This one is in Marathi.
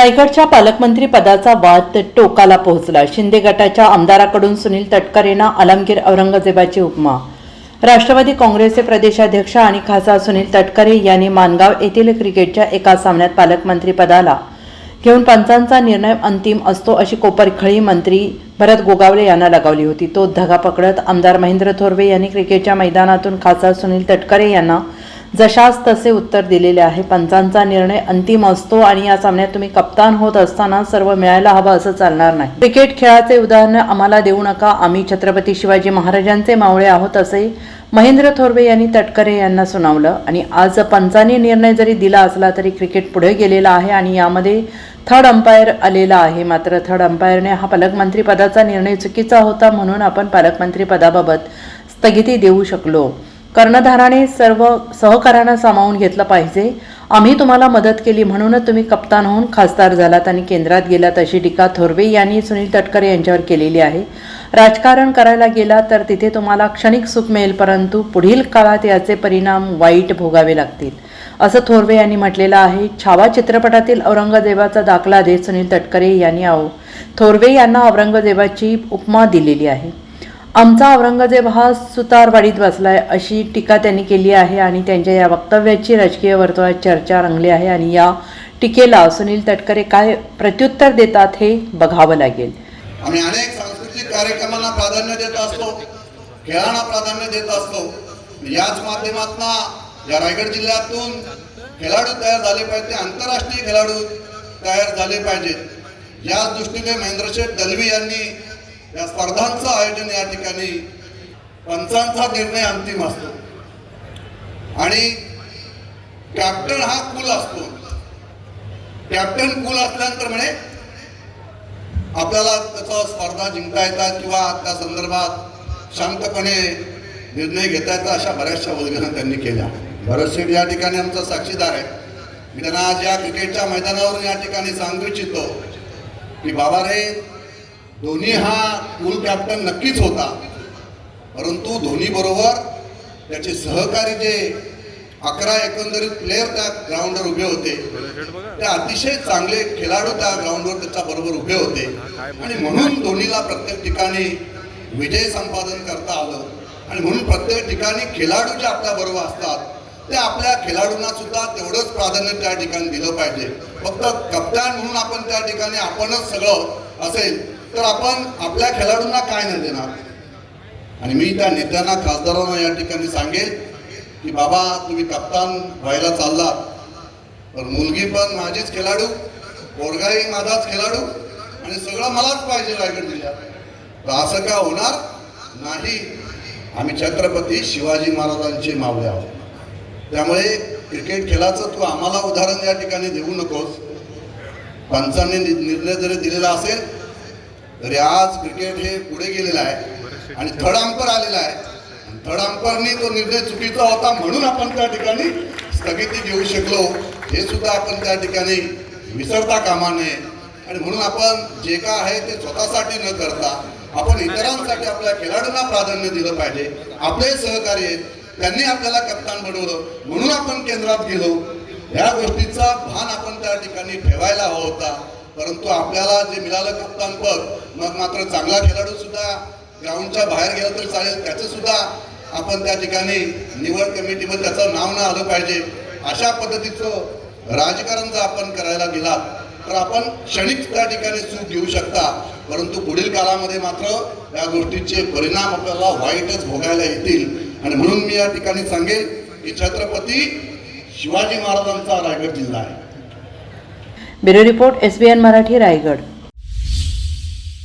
रायगडच्या पालकमंत्री पदाचा वाद टोकाला पोहोचला. शिंदे गटाच्या आमदाराकडून सुनील तटकरेंना आलमगीर औरंगजेबाची उपमा. राष्ट्रवादी काँग्रेसचे प्रदेशाध्यक्ष आणि खासदार सुनील तटकरे यांनी मानगाव येथील क्रिकेटच्या एका सामन्यात पालकमंत्री पदाला घेऊन पंचांचा निर्णय अंतिम असतो अशी कोपरखळी मंत्री भरत गोगावले यांना लगावली होती. तो धगा पकडत आमदार महेंद्र थोरवे यांनी क्रिकेटच्या मैदानातून खासदार सुनील तटकरे यांना जशास तसे उत्तर दिलेले आहे. पंचांचा निर्णय अंतिम असतो आणि या सामन्यात तुम्ही कप्तान होत असताना सर्व मिळायला हवं असं चालणार नाही. क्रिकेट खेळाचे उदाहरण आम्हाला देऊ नका. आम्ही छत्रपती शिवाजी महाराजांचे मावळे आहोत असे महेंद्र थोरवे यांनी तटकरे यांना सुनावलं. आणि आज पंचांनी निर्णय जरी दिला असला तरी क्रिकेट पुढे गेलेला आहे आणि यामध्ये थर्ड अंपायर आलेला आहे. मात्र थर्ड अंपायरने हा पालकमंत्री पदाचा निर्णय चुकीचा होता म्हणून आपण पालकमंत्री पदाबाबत स्थगिती देऊ शकलो. कर्णधाराने सर्व सहकार्यानं सामावून घेतलं पाहिजे. आम्ही तुम्हाला मदत केली म्हणूनच तुम्ही कप्तान होऊन खासदार झालात आणि केंद्रात गेलात अशी टीका थोरवे यांनी सुनील तटकरे यांच्यावर केलेली आहे. राजकारण करायला गेला तर तिथे तुम्हाला क्षणिक सुख मिळेल परंतु पुढील काळात याचे परिणाम वाईट भोगावे लागतील. असं थोरवे यांनी म्हटलेलं आहे. छावा चित्रपटातील औरंगजेबाचा दाखला देत सुनील तटकरे यांनी आहो थोरवे यांना औरंगजेबाची उपमा दिलेली आहे. आमचा औरंगजेब हा सुतारवाडीत बसलाय अशी टीका त्यांनी केली आहे आणि त्यांच्या या वक्तव्याची राजकीय वर्तुळात चर्चा रंगली आहे आणि या टीकेला सुनील तटकरे काय प्रत्युत्तर देतात हे बघावं लागेल. आम्ही अनेक सांस्कृतिक कार्यक्रमांना प्राधान्य देत असतो खेळांना प्राधान्य देत असतो. याच माध्यमातून या रायगड जिल्ह्यातून खेळाडू तयार झाले पाहिजे आंतरराष्ट्रीय खेळाडू तयार झाले पाहिजेत. याच दृष्टीने महेंद्रशेठ दलवी यांनी या स्पर्धांचं आयोजन या ठिकाणी पंचांचा निर्णय अंतिम असतो. आणि कॅप्टन हा कुल असतो. कॅप्टन कुल असल्यानंतर म्हणे आपल्याला त्याचा स्पर्धा जिंकता येतात किंवा त्या संदर्भात शांतपणे निर्णय घेता येतात अशा बऱ्याचशा वल्गना त्यांनी केल्या. भरत शेठ या ठिकाणी आमचा साक्षीदार आहे. मी त्यांना आज या क्रिकेटच्या मैदानावरून या ठिकाणी सांगू इच्छितो की बाबा रे धोनी हा कुल कॅप्टन नक्कीच होता. परंतु धोनी बरोबर त्याचे सहकारी जे अकरा एकंदरीत प्लेयर त्या ग्राउंडवर उभे होते. ते अतिशय चांगले खेळाडू त्या ग्राउंडवर त्याच्या बरोबर उभे होते. आणि म्हणून धोनीला प्रत्येक ठिकाणी विजय संपादन करता आलं. आणि म्हणून प्रत्येक ठिकाणी खेळाडू जे आपल्या बरोबर असतात ते आपल्या खेळाडूंना सुद्धा तेवढंच प्राधान्य त्या ठिकाणी दिलं पाहिजे. फक्त कप्तान म्हणून आपण त्या ठिकाणी आपणच सगळं असेल तर आपण आपल्या खेळाडूंना काय नाही देणार. आणि मी त्या नेत्यांना खासदारांना या ठिकाणी सांगेल की बाबा तुम्ही कप्तान व्हायला चाललात. तर मुलगी पण माझीच खेळाडू पोरगाही माझाच खेळाडू आणि सगळं मलाच पाहिजे रायगड जिल्ह्यात. तर असं का होणार? नाही. आम्ही छत्रपती शिवाजी महाराजांचे मावळे आहोत. त्यामुळे क्रिकेट खेळाचं तू आम्हाला उदाहरण या ठिकाणी देऊ नकोस. पंचांनी नि- निर्णय जरी दिलेला असेल तरी आज क्रिकेट हे पुढे गेलेलं आहे आणि थर्ड अंपर आलेला आहे. थर्ड अंपरनी तो निर्णय चुकीचा होता म्हणून आपण त्या ठिकाणी स्थगिती घेऊ शकलो. हे सुद्धा आपण त्या ठिकाणी विसरता कामा नये. आणि म्हणून आपण जे काय आहे ते स्वतःसाठी न करता आपण इतरांसाठी आपल्या खेळाडूंना प्राधान्य दिलं पाहिजे. आपले सहकार्य आहेत. त्यांनी आपल्याला कप्तान बनवलं. म्हणून आपण केंद्रात गेलो. या गोष्टीचा भान आपण त्या ठिकाणी ठेवायला हवा होता. परंतु आपल्याला जे मिळालं कप्तान पद मग मात्र चांगला खेळाडू सुद्धा ग्राउंडच्या बाहेर गेला तर चालेल. त्याचं सुद्धा आपण त्या ठिकाणी निवड कमिटीमध्ये त्याचं नाव न आलं पाहिजे. अशा पद्धतीचं राजकारण जर आपण करायला गेलात तर आपण क्षणिक त्या ठिकाणी चूक घेऊ शकता. परंतु पुढील काळामध्ये मात्र या गोष्टीचे परिणाम आपल्याला वाईटच भोगायला येतील. आणि म्हणून मी या ठिकाणी सांगेन की छत्रपती शिवाजी महाराजांचा रायगड जिल्हा आहे. Bureau report SBN Marathi Raigad.